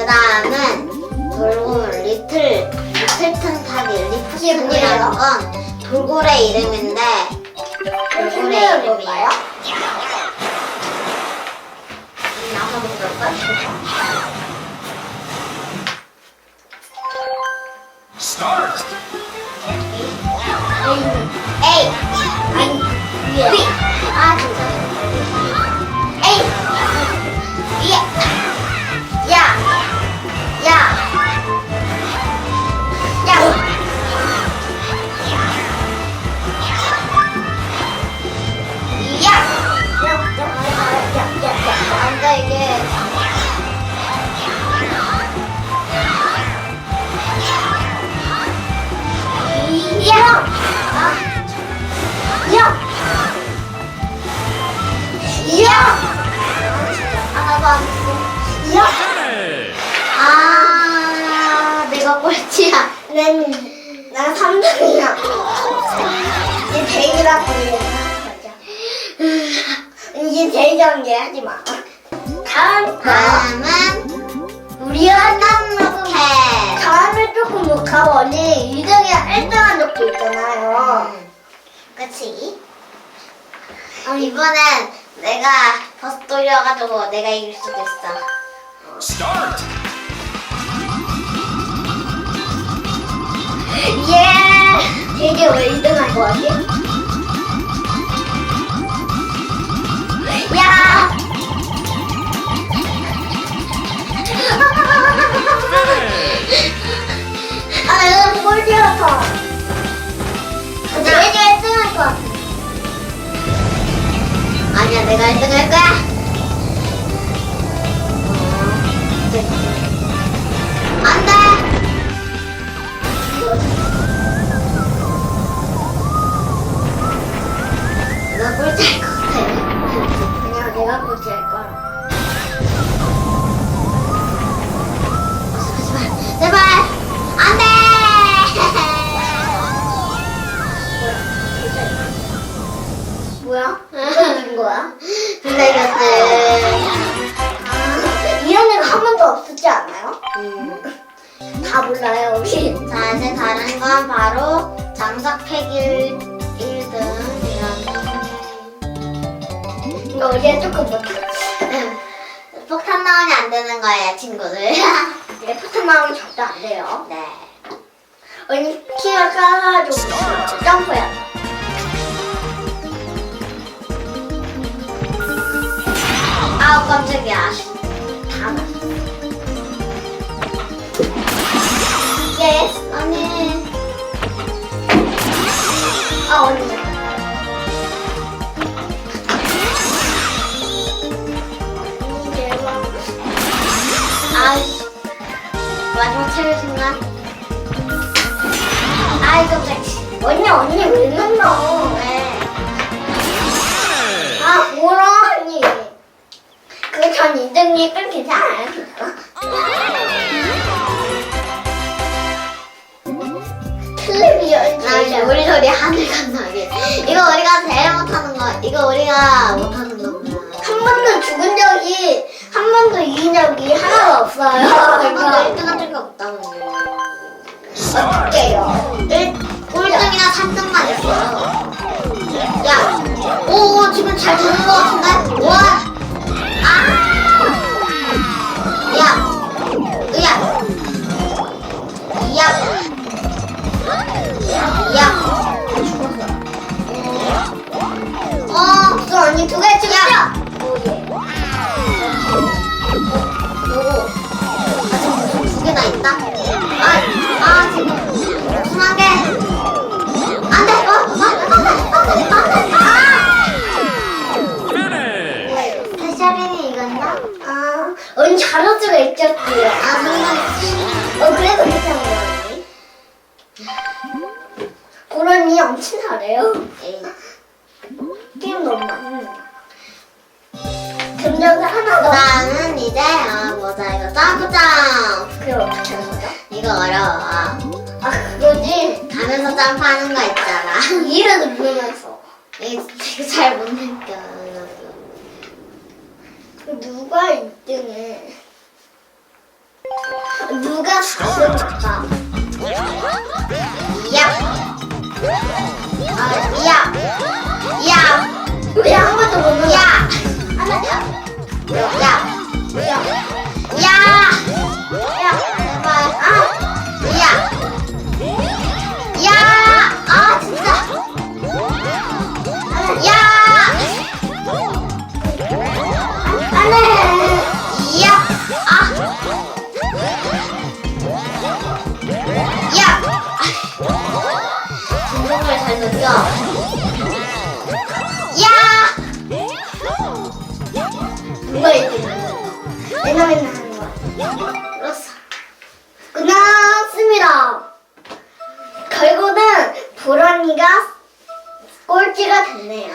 그 다음은 돌고 리틀 리틀 튼 타기 리프슨이라는 건 돌고래 이름인데 돌고래 이름이에요. 나가서 볼까? Start! 에이 아니. 위. 아 진짜. 에이 위에. 야. 야. 1등한 적도 있잖아요. 그치? 어, 이번엔 내가 버스 돌려가지고 내가 이길 수도 있어. Start! 예! 되게 왜 1등 할거 같지? 야! Finish! 아, 나는 꼴찌였어. 되게 1등 할거 같아. 아니야, 내가 1등 할 거야. 다른 건 바로 장작 패기 1등. 이거 우리가 조금 못해. 폭탄 나오면 안 되는 거예요, 친구들. 내 포트 마음은 절대 안 돼요. 네. 언니 키가 작아가지고 점프해야 돼. 아우, 깜짝이야. 다 맞아. 예스. 아니. 아, 언니. 언니, 제발. 아이씨. 마지막 체를 순간. 아이, 깜짝이야. 언니, 언니 왜 넣노? 왜? Finish! 아, 뭐라, 언니. 그전 2등이 끊기지 않아요? 텔레비전 나 이제 우리 소리 하늘 건너게. 이거 우리가 제일 못하는 거. 이거 우리가 못하는 겁니다. 한 번도 죽은 적이 한 번도 이긴 적이 하나도 없어요. 한 번도 그러니까 1등 한 적이 없다는데. 어떡해요? 1, 꼴등이나 3등만 아. 어, 그래서 괜찮은 거 언니. 보런이 엄청 잘해요. 에이. 게임 너무 많이 해. 금전을 하나 더. 나는 이제, 아, 뭐자, 이거 점프점. 그게 어떻게 하는 거죠? 이거 어려워. 아, 그거지. 가면서 점프하는 거 있잖아. 이를 누르면서. 이거 되게 잘못 느껴. 누가 1등해? 누가 4등일까? 야. 아, 야. 야. 왜 됐네요.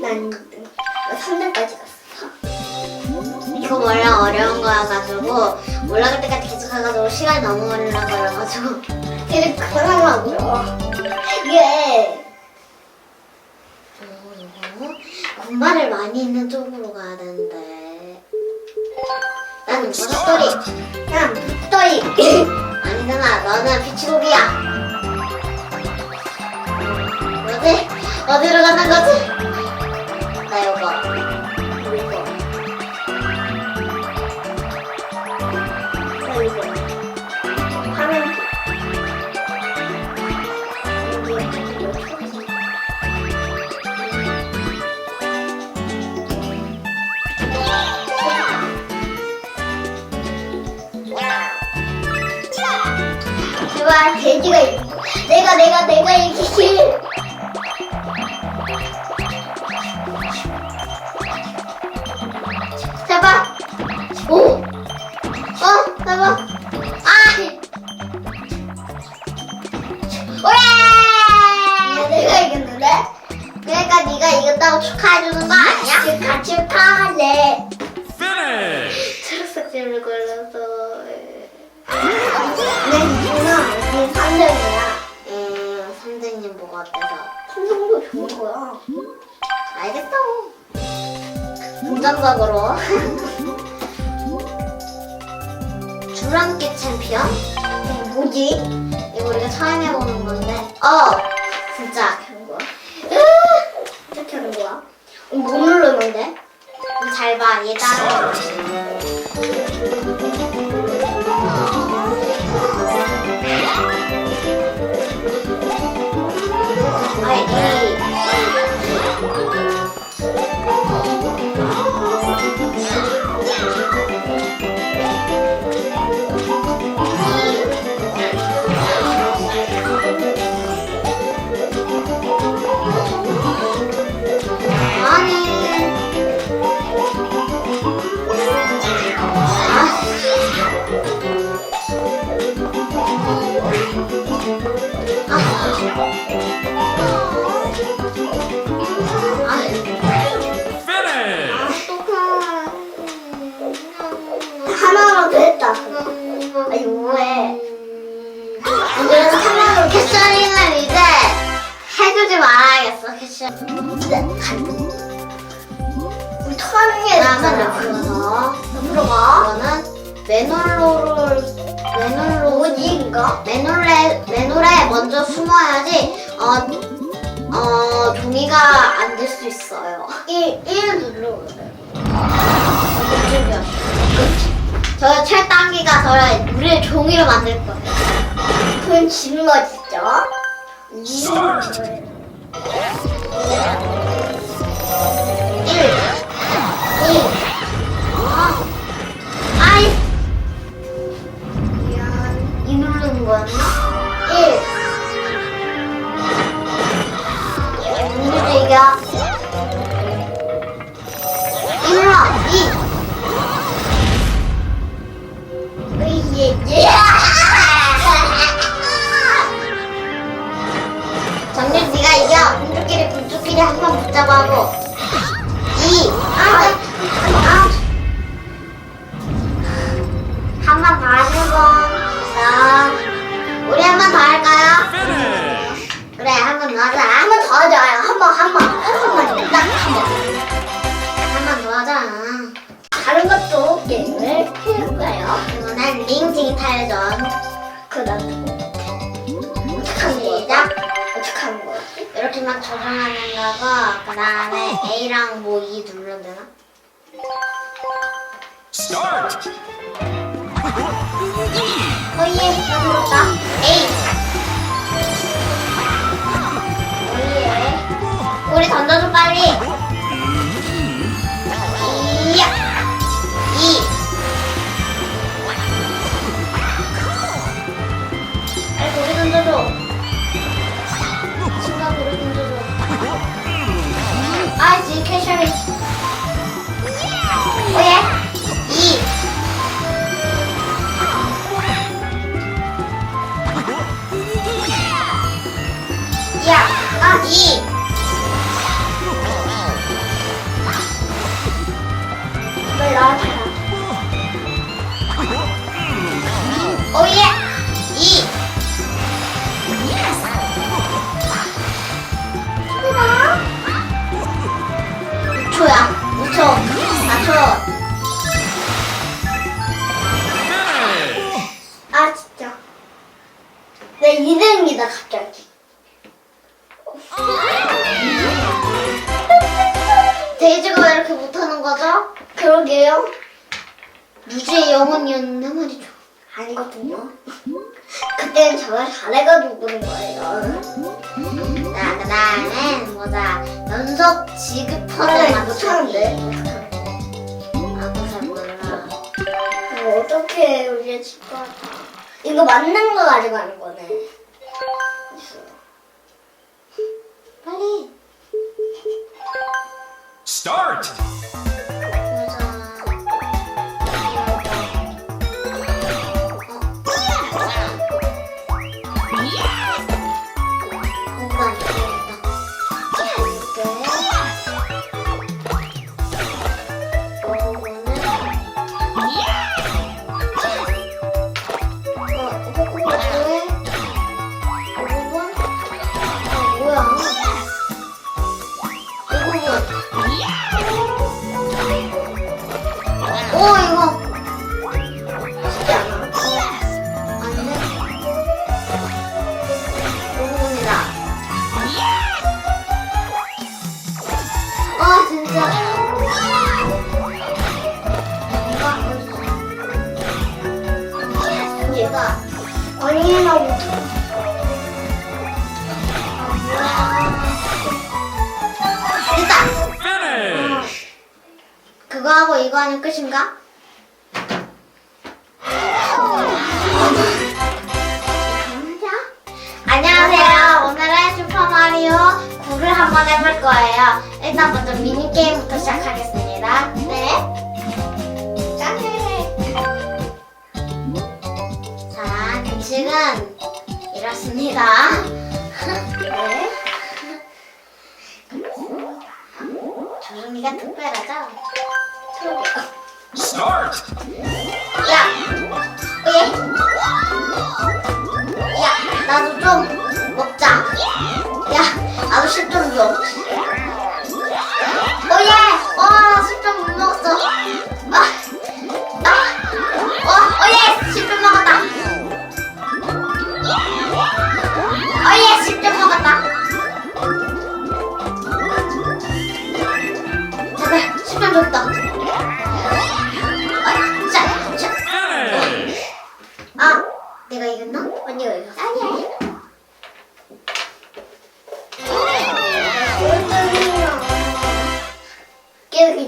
난 3등까지 갔어. 이거 원래 어려운 거여가지고 올라갈 때까지 계속 해가지고 시간이 너무 걸리나 그래가지고 이제 그만하고요. 이게 어, 군발을 많이 있는 쪽으로 가야 되는데 나는 버섯돌이 그냥 붙더이. 아니잖아 너는 피치고기야 어디로 가는 거지? 내가 이겼는데 그러니까 네가 이겼다고 축하해 주는 거 아니야? 축하 축하할래 Finish! 초록색을 골라서 내 누나 우리 3등이야 음, 선생님 뭐가 어때서 3등도 좋은 거야 알겠어 긍정적으로 줄넘기 챔피언? 어, 뭐지? 이거 우리가 처음 해보는 건데 어! 진짜? 으, 어떻게 하는 거야? 어, 뭐 누르는데? 잘 봐 얘따 Finish! 하나로 됐다 아니 뭐해 그래서 하나로 캐셔링을 이제 해주지 말아야겠어 캐셔 우리 터는 게 있잖아 옆으로서 옆으로 가 이거는 맨홀로를 맨홀 이거? 맨홀에 맨홀에 먼저 숨어야지 어 어, 종이가 안 될 수 있어요. 1, 1 누르래 저 철당기가 저를 우리를 종이로 만들 거예요. 그건 지는 거지죠? 2 1, 2, 거였나? 1 누르기가 1로 2. 으예 정렬 네가 이겨. 군주끼리 군주끼리 한 번 붙자고 하고. 2. 그래, 한번더 하자. 한번 더 하자 한번 한번 한 번만 딱한 번 한번 더 하자. 다른 것도 게임을 해볼까요? 그거 나도 어떻게 하는 거야? 시작. 어떻게 하는 거였지? 이렇게만 조정하는 거고 그 다음에 A랑 뭐 E 누르면 되나? Start. 어예 나 눌렀다 빨리 이야. 이. 빨리 고리 던져줘. 친구가 고리 던져줘. 아 지금 캐셔리. 오예. 이. 야, 아, 이. 왜나 정말 잘해가지고 그런 거예요 자, 그 다음엔 뭐자, 연속 지급 퍼즐 아 맞추기. 못하는데 나도 잘 몰라. 이거 어떻게 우리가 질까 이거 맞는 거 가져가는 거네 빨리. Start. 하고 이거 하면 끝인가? 안녕하세요. 오늘은 슈퍼마리오 9를 한번 해볼 거예요. 일단 먼저 미니게임부터 시작하겠습니다. 네. 자, 규칙은 이렇습니다. 네. 조준이가 특별하죠? Start.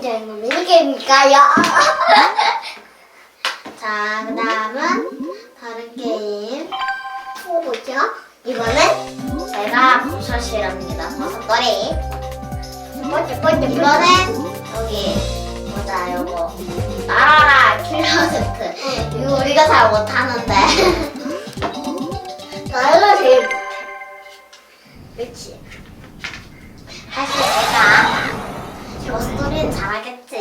굉장히 뭐 미니게임일까요? 자, 그 다음은 다른 게임. 또 뭐죠? 이거는 제가 버섯이랍니다. 버섯거리. 번째 번째 이거는 여기 뭐자 요거 나라라 킬러 세트. 이거 우리가 잘 못하는데. 나이가 제일 그치? 할수 있을 까? 버스토리는 잘하겠지.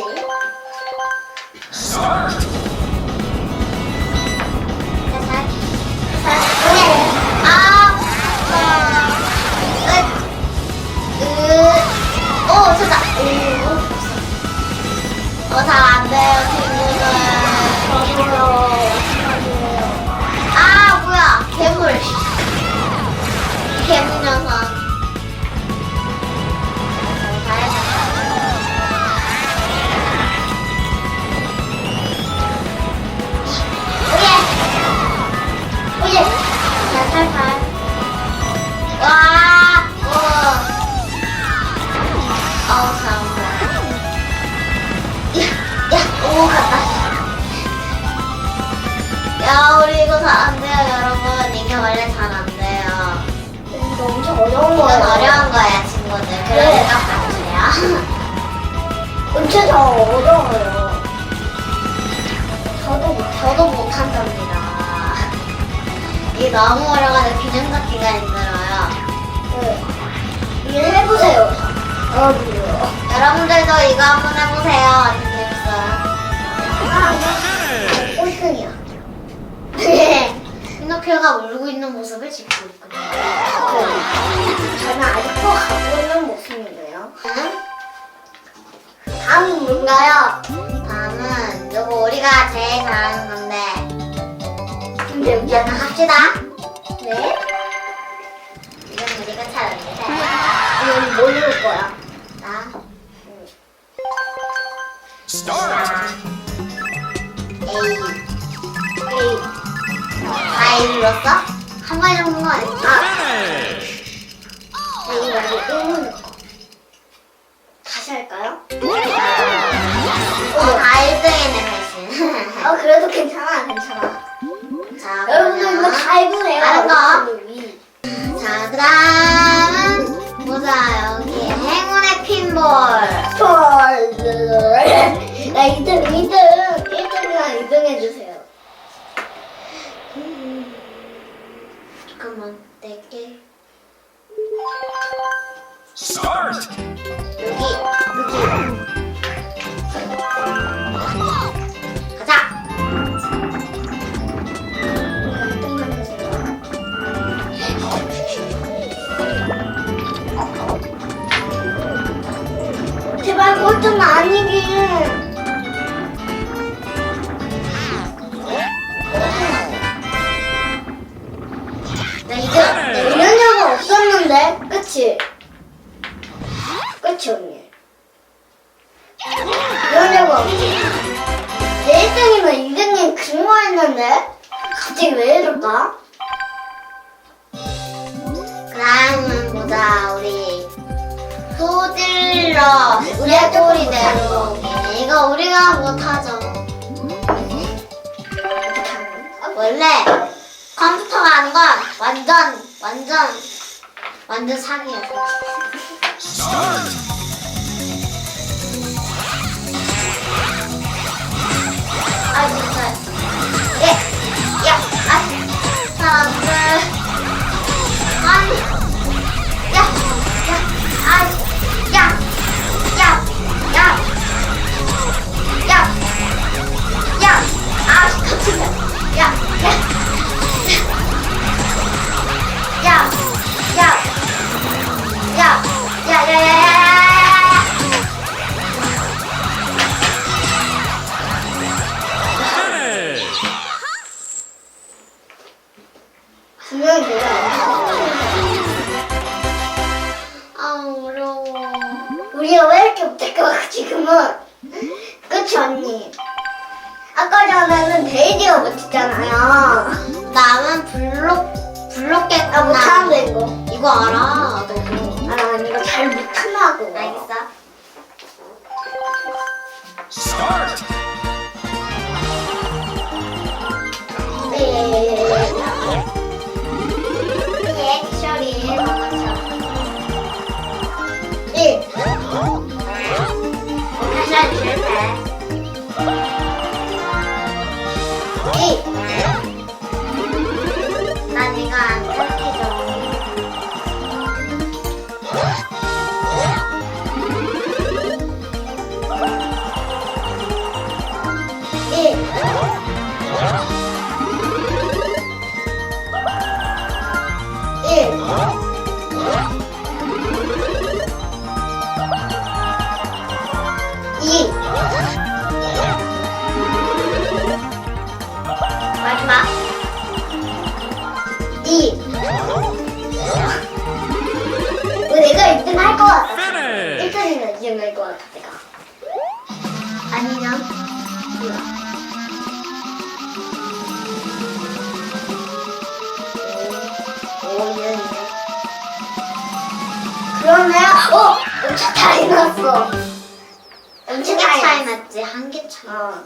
안 돼요, 여러분. 이게 원래 잘 안 돼요. 이거 엄청 어려운 이건 거예요. 어려운 거야, 친구들. 네. 그러니까 봐주세요. 엄청 더 어려워요. 저도 못 저도 못한답니다. 이게 너무 균형 잡기가 힘들어요. 네. 이거 해보세요. 아, 그래요. 여러분들도 이거 한번 해보세요. 아주 재밌어요. 아, Finish. 꼴등이야. 네. 피노키오가 울고 있는 모습을 짓고 있군요. 저는 아직도 가고 있는 모습이네요. 응? 다음은 뭔가요? 다음은 누구 우리가 제일 잘하는 건데 근데 여기 이제는 합시다. 네? 이건 우리가 잘하는데. 이건 뭐 누를 거야? 나. Start. A. 에이. 다 과일 눌렀어? 한 발 정도 아닐까? 네. 자, 이거 말고 일문 넣고. 다시 할까요? 오 어, 과일 원래 컴퓨터가 하는 건 완전, 완전, 완전. Start. 要要要要要。 1등이면 2등 할것 같아, 내가. 아니냐? 몰라. 이랬는데. 그러네. 어, 엄청 차이 났어. 엄청 차이. 났지 한 개 차이 어.